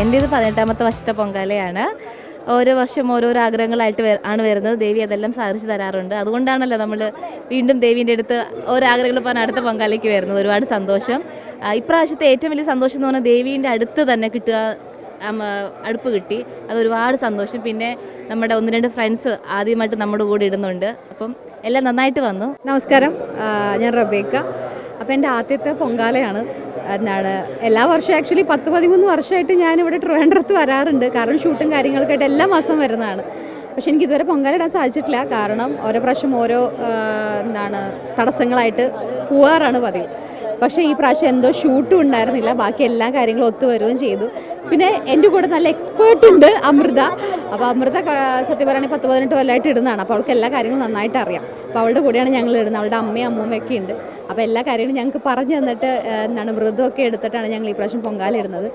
എന്റെ ഇത് പതിനെട്ടാമത്തെ വർഷത്തെ പൊങ്കാലയാണ്. ഓരോ വർഷം ഓരോരോ ആഗ്രഹങ്ങളായിട്ട് ആണ് വരുന്നത്. ദേവി അതെല്ലാം സാധിച്ചു തരാറുണ്ട്. അതുകൊണ്ടാണല്ലോ നമ്മൾ വീണ്ടും ദേവീന്റെ അടുത്ത് ഓരോ ആഗ്രഹങ്ങൾ പറഞ്ഞ് അടുത്ത പൊങ്കാലയ്ക്ക് വരുന്നത്. ഒരുപാട് സന്തോഷം. ഇപ്രാവശ്യത്തെ ഏറ്റവും വലിയ സന്തോഷം എന്ന് പറഞ്ഞാൽ ദേവീന്റെ അടുത്ത് തന്നെ കിട്ടുക അടുപ്പ് കിട്ടി. അത് ഒരുപാട് സന്തോഷം. പിന്നെ നമ്മുടെ ഒന്ന് രണ്ട് ഫ്രണ്ട്സ് ആദ്യമായിട്ട് നമ്മുടെ കൂടെ ഇടുന്നുണ്ട്. അപ്പം എല്ലാം നന്നായിട്ട് വന്നു. നമസ്കാരം. ഞാൻ റബേക്ക. അപ്പം എന്റെ ആദ്യത്തെ പൊങ്കാലയാണ്. എന്താണ് എല്ലാ വർഷവും ആക്ച്വലി പത്ത് പതിമൂന്ന് വർഷമായിട്ട് ഇവിടെ ട്രിവാൻഡ്രത്ത് വരാറുണ്ട്. കാരണം ഷൂട്ടും കാര്യങ്ങളൊക്കെ ആയിട്ട് എല്ലാ മാസം വരുന്നതാണ്. പക്ഷെ എനിക്ക് ഇതുവരെ പൊങ്കാലിടാൻ സാധിച്ചിട്ടില്ല. കാരണം ഓരോ പ്രാവശ്യം ഓരോ എന്താണ് തടസ്സങ്ങളായിട്ട് പോവാറാണ് പതിവ്. പക്ഷേ ഈ പ്രാവശ്യം എന്തോ ഷൂട്ടും ഉണ്ടായിരുന്നില്ല. ബാക്കി എല്ലാ കാര്യങ്ങളും ഒത്തു വരികയും ചെയ്തു. പിന്നെ എന്റെ കൂടെ നല്ല എക്സ്പേർട്ട് ഉണ്ട് അമൃത. അപ്പോൾ അമൃത സത്യം പറയുകയാണെങ്കിൽ പത്ത് പതിനെട്ട് കൊല്ലമായിട്ട് ഇടുന്നതാണ്. അപ്പോൾ അവൾക്ക് എല്ലാ കാര്യങ്ങളും നന്നായിട്ട് അറിയാം. അപ്പോൾ അവളുടെ കൂടെയാണ് ഞങ്ങൾ ഇടുന്നത്. അവളുടെ അമ്മയും അമ്മൂമ്മയൊക്കെ ഉണ്ട്. അപ്പോൾ എല്ലാ കാര്യങ്ങളും ഞങ്ങൾക്ക് പറഞ്ഞു തന്നിട്ട് എന്താണ് വ്രതമൊക്കെ എടുത്തിട്ടാണ് ഞങ്ങൾ ഈ പ്രാവശ്യം പൊങ്കാലിടുന്നത്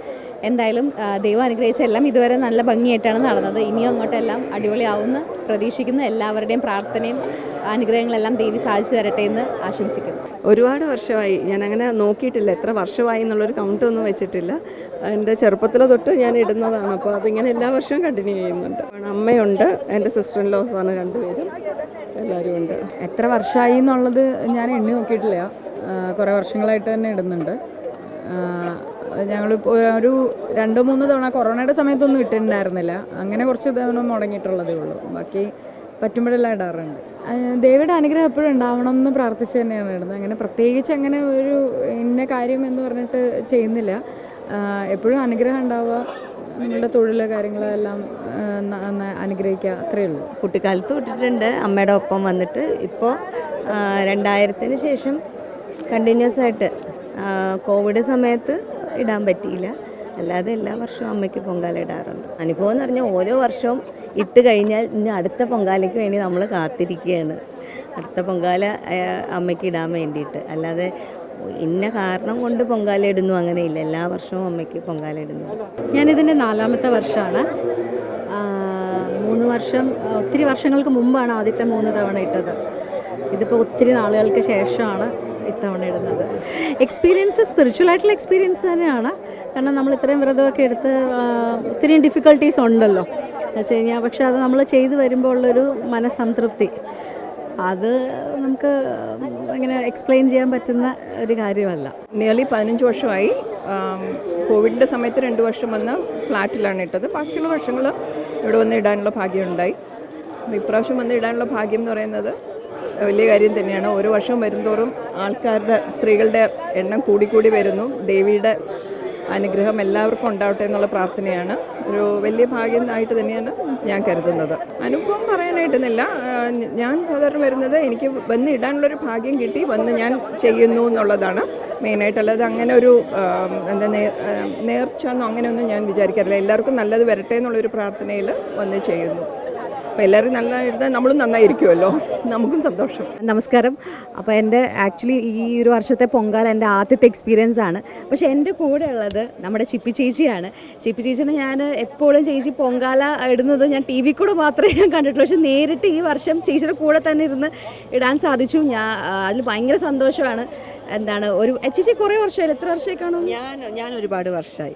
എന്തായാലും ദൈവം അനുഗ്രഹിച്ച എല്ലാം ഇതുവരെ നല്ല ഭംഗിയായിട്ടാണ് നടന്നത്. ഇനിയും അങ്ങോട്ടെല്ലാം അടിപൊളിയാവുമെന്ന് പ്രതീക്ഷിക്കുന്നു. എല്ലാവരുടെയും പ്രാർത്ഥനയും അനുഗ്രഹങ്ങളെല്ലാം ദേവി സാധിച്ചു തരട്ടെ എന്ന് ആശംസിക്കുന്നു. ഒരുപാട് വർഷമായി. ഞാൻ അങ്ങനെ നോക്കിയിട്ടില്ല. എത്ര വർഷമായി എന്നുള്ളൊരു കൗണ്ട് ഒന്നും വെച്ചിട്ടില്ല. എന്റെ ചെറുപ്പത്തിൽ തൊട്ട് ഞാൻ ഇടുന്നതാണ്. അപ്പോൾ അതിങ്ങനെ എല്ലാ വർഷവും കണ്ടിന്യൂ ചെയ്യുന്നുണ്ട്. അമ്മയുണ്ട്. എന്റെ സിസ്റ്റർ ഇൻ ലോസാണ് രണ്ടുപേരും. എല്ലാവരും ഉണ്ട് എത്ര വർഷമായി എന്നുള്ളത് ഞാൻ എണ്ണി നോക്കിയിട്ടില്ല. കുറേ വർഷങ്ങളായിട്ട് തന്നെ ഇടുന്നുണ്ട്. ഞങ്ങൾ ഒരു രണ്ടോ മൂന്ന് തവണ കൊറോണയുടെ സമയത്തൊന്നും ഇട്ടിട്ടുണ്ടായിരുന്നില്ല. അങ്ങനെ കുറച്ച് തവണ മുടങ്ങിയിട്ടുള്ളതേ ഉള്ളൂ. ബാക്കി പറ്റുമ്പോഴെല്ലാം ഇടാറുണ്ട്. ദേവിയുടെ അനുഗ്രഹം എപ്പോഴും ഉണ്ടാവണം എന്ന് പ്രാർത്ഥിച്ച് തന്നെയാണ് ഇടുന്നത്. അങ്ങനെ പ്രത്യേകിച്ച് അങ്ങനെ ഒരു ഇന്ന കാര്യം എന്ന് പറഞ്ഞിട്ട് ചെയ്യുന്നില്ല. എപ്പോഴും അനുഗ്രഹം ഉണ്ടാവുക. നിങ്ങളുടെ തൊഴിൽ കാര്യങ്ങളെല്ലാം അനുഗ്രഹിക്കുക അത്രയേ ഉള്ളൂ. കുട്ടിക്കാലത്ത് വിട്ടിട്ടുണ്ട്. അമ്മയുടെ ഒപ്പം വന്നിട്ട് ഇപ്പോൾ രണ്ടായിരത്തിന് ശേഷം കണ്ടിന്യൂസ് ആയിട്ട് കോവിഡ് സമയത്ത് ഇടാൻ പറ്റിയില്ല. അല്ലാതെ എല്ലാ വർഷവും അമ്മയ്ക്ക് പൊങ്കാല ഇടാറുണ്ട്. അനുഭവം എന്ന് പറഞ്ഞാൽ ഓരോ വർഷവും ഇട്ട് കഴിഞ്ഞാൽ ഇനി അടുത്ത പൊങ്കാലയ്ക്ക് വേണ്ടി നമ്മൾ കാത്തിരിക്കുകയാണ്. അടുത്ത പൊങ്കാല അമ്മയ്ക്ക് ഇടാൻ വേണ്ടിയിട്ട്. അല്ലാതെ ഇന്ന കാരണം കൊണ്ട് പൊങ്കാല ഇടുന്നു അങ്ങനെയില്ല. എല്ലാ വർഷവും അമ്മയ്ക്ക് പൊങ്കാല ഇടുന്നു. ഞാനിതിന്റെ നാലാമത്തെ വർഷമാണ്. മൂന്ന് വർഷം ഒത്തിരി വർഷങ്ങൾക്ക് മുമ്പാണ് ആദ്യത്തെ മൂന്ന് തവണ ഇട്ടത്. ഇതിപ്പോൾ ഒത്തിരി നാളുകൾക്ക് ശേഷമാണ് ഇത്തവണ ഇടുന്നത്. എക്സ്പീരിയൻസ് സ്പിരിച്വൽ ആയിട്ടുള്ള എക്സ്പീരിയൻസ് തന്നെയാണ്. കാരണം നമ്മൾ ഇത്രയും വ്രതമൊക്കെ എടുത്ത് ഒത്തിരി ഡിഫിക്കൽട്ടീസ് ഉണ്ടല്ലോ. എന്ന് വെച്ച് കഴിഞ്ഞാൽ പക്ഷെ അത് നമ്മൾ ചെയ്തു വരുമ്പോൾ ഉള്ളൊരു മനസ്സംതൃപ്തി അത് നമുക്ക് ഇങ്ങനെ എക്സ്പ്ലെയിൻ ചെയ്യാൻ പറ്റുന്ന ഒരു കാര്യമല്ല. നിയർലി പതിനഞ്ച് വർഷമായി കോവിഡിന്റെ സമയത്ത് രണ്ട് വർഷം വന്ന് ഫ്ലാറ്റിലാണ് ഇട്ടത്. ബാക്കിയുള്ള വർഷങ്ങൾ ഇവിടെ വന്ന് ഇടാനുള്ള ഭാഗ്യമുണ്ടായി ഇപ്രാവശ്യം വന്ന് ഇടാനുള്ള ഭാഗ്യം എന്ന് പറയുന്നത് വലിയ കാര്യം തന്നെയാണ്. ഓരോ വർഷവും വരുന്തോറും ആൾക്കാരുടെ സ്ത്രീകളുടെ എണ്ണം കൂടിക്കൂടി വരുന്നു. ദേവിയുടെ അനുഗ്രഹം എല്ലാവർക്കും ഉണ്ടാവട്ടെ എന്നുള്ള പ്രാർത്ഥനയാണ്. ഒരു വലിയ ഭാഗ്യമായിട്ട് തന്നെയാണ് ഞാൻ കരുതുന്നത്. അനുഭവം പറയാനായിട്ടെന്നില്ല ഞാൻ സാധാരണ വരുന്നത് എനിക്ക് വന്ന് ഇടാനുള്ളൊരു ഭാഗ്യം കിട്ടി വന്ന് ഞാൻ ചെയ്യുന്നു എന്നുള്ളതാണ് മെയിനായിട്ടുള്ളത്. അങ്ങനെ ഒരു എന്താ നേർച്ച എന്നോ അങ്ങനെയൊന്നും ഞാൻ വിചാരിക്കാറില്ല. എല്ലാവർക്കും നല്ലത് വരട്ടെ എന്നുള്ളൊരു പ്രാർത്ഥനയിൽ വന്ന് ചെയ്യുന്നു. അപ്പോൾ എല്ലാവരും നന്നായിരുന്നാൽ നമ്മളും നന്നായിരിക്കുമല്ലോ. നമുക്കും സന്തോഷം. നമസ്കാരം. അപ്പോൾ എന്റെ ആക്ച്വലി ഈ ഒരു വർഷത്തെ പൊങ്കാല എന്റെ ആദ്യത്തെ എക്സ്പീരിയൻസ് ആണ്. പക്ഷേ എന്റെ കൂടെ ഉള്ളത് നമ്മുടെ ചിപ്പി ചേച്ചിയാണ്. ചിപ്പി ചേച്ചിനെ ഞാൻ എപ്പോഴും ചേച്ചി പൊങ്കാല ഇടുന്നത് ഞാൻ ടി വി കൂടെ മാത്രമേ ഞാൻ കണ്ടിട്ടുള്ളൂ. പക്ഷേ നേരിട്ട് ഈ വർഷം ചേച്ചിയുടെ കൂടെ തന്നെ ഇരുന്ന് ഇടാൻ സാധിച്ചു. ഞാൻ അതിൽ ഭയങ്കര സന്തോഷമാണ്. എന്താണ് ഒരു ചേച്ചി കുറേ വർഷമായി എത്ര വർഷമായി കാണും? ഞാൻ ഞാൻ ഒരുപാട് വർഷമായി.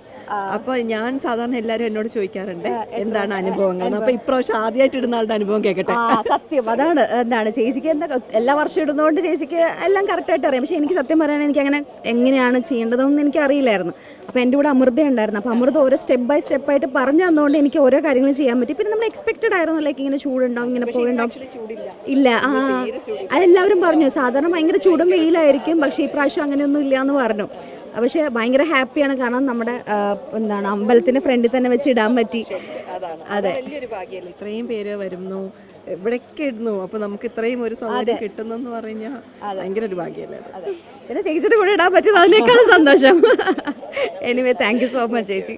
അപ്പോൾ ഞാൻ സാധാരണ എല്ലാരും എന്നോട് ചോദിക്കാറുണ്ട് എന്താണ് അനുഭവങ്ങൾ? അപ്പോൾ ഇപ്രാവശ്യം ആദ്യമായിട്ട് ഇടുന്ന ആളുടെ അനുഭവം കേൾക്കട്ടെ സത്യം. അതാണ് എന്താണ് ചേച്ചിക്ക് എന്താ എല്ലാ വർഷം ഇടുന്നതുകൊണ്ട് ചേച്ചിക്ക് എല്ലാം കറക്റ്റായിട്ട് അറിയാം. പക്ഷേ എനിക്ക് സത്യം പറയാൻ എനിക്ക് അങ്ങനെ എങ്ങനെയാണ് ചെയ്യേണ്ടതെന്ന് എനിക്ക് അറിയില്ലായിരുന്നു അപ്പോൾ എന്റെ കൂടെ അമൃത ഉണ്ടായിരുന്നു. അപ്പോൾ അമൃത ഓരോ സ്റ്റെപ്പ് ബൈ സ്റ്റെപ്പ് ആയിട്ട് പറഞ്ഞു തന്നുകൊണ്ട് എനിക്ക് ഓരോ കാര്യങ്ങൾ ചെയ്യാൻ പറ്റി. പിന്നെ നമ്മൾ എക്സ്പെക്റ്റഡ് ആയിരുന്നു ലൈക്ക് ഇങ്ങനെ ചൂടുണ്ടാവും ഇങ്ങനെ പോയിണ്ടാവും ഇല്ല ആ. അതെല്ലാവരും പറഞ്ഞു സാധാരണ ഭയങ്കര ചൂടും വെയിലായിരിക്കും പക്ഷേ ഈ പ്രാവശ്യം അങ്ങനെയൊന്നും ഇല്ല എന്ന് പറഞ്ഞു. പക്ഷേ ഭയങ്കര ഹാപ്പിയാണ്. കാരണം നമ്മുടെ എന്താണ് അമ്പലത്തിന്റെ ഫ്രണ്ടിൽ തന്നെ വെച്ച് ഇടാൻ പറ്റി. അതെ വലിയൊരു ഭാഗ്യമല്ലേ ഇത്രയും പേര് വരുന്നു ഇവിടേക്ക് ഇടുന്നു. അപ്പോൾ നമുക്ക് ഇത്രയും ഒരു സൗകര്യം കിട്ടുന്നു എന്ന് പറഞ്ഞാൽ ഭയങ്കര ഒരു ഭാഗ്യമല്ലേ പിന്നെ ചേച്ചിയുടെ കൂടെ ഇടാൻ പറ്റുന്നത് അതിനേക്കാളും സന്തോഷം. Anyway thank you so much ചേച്ചി.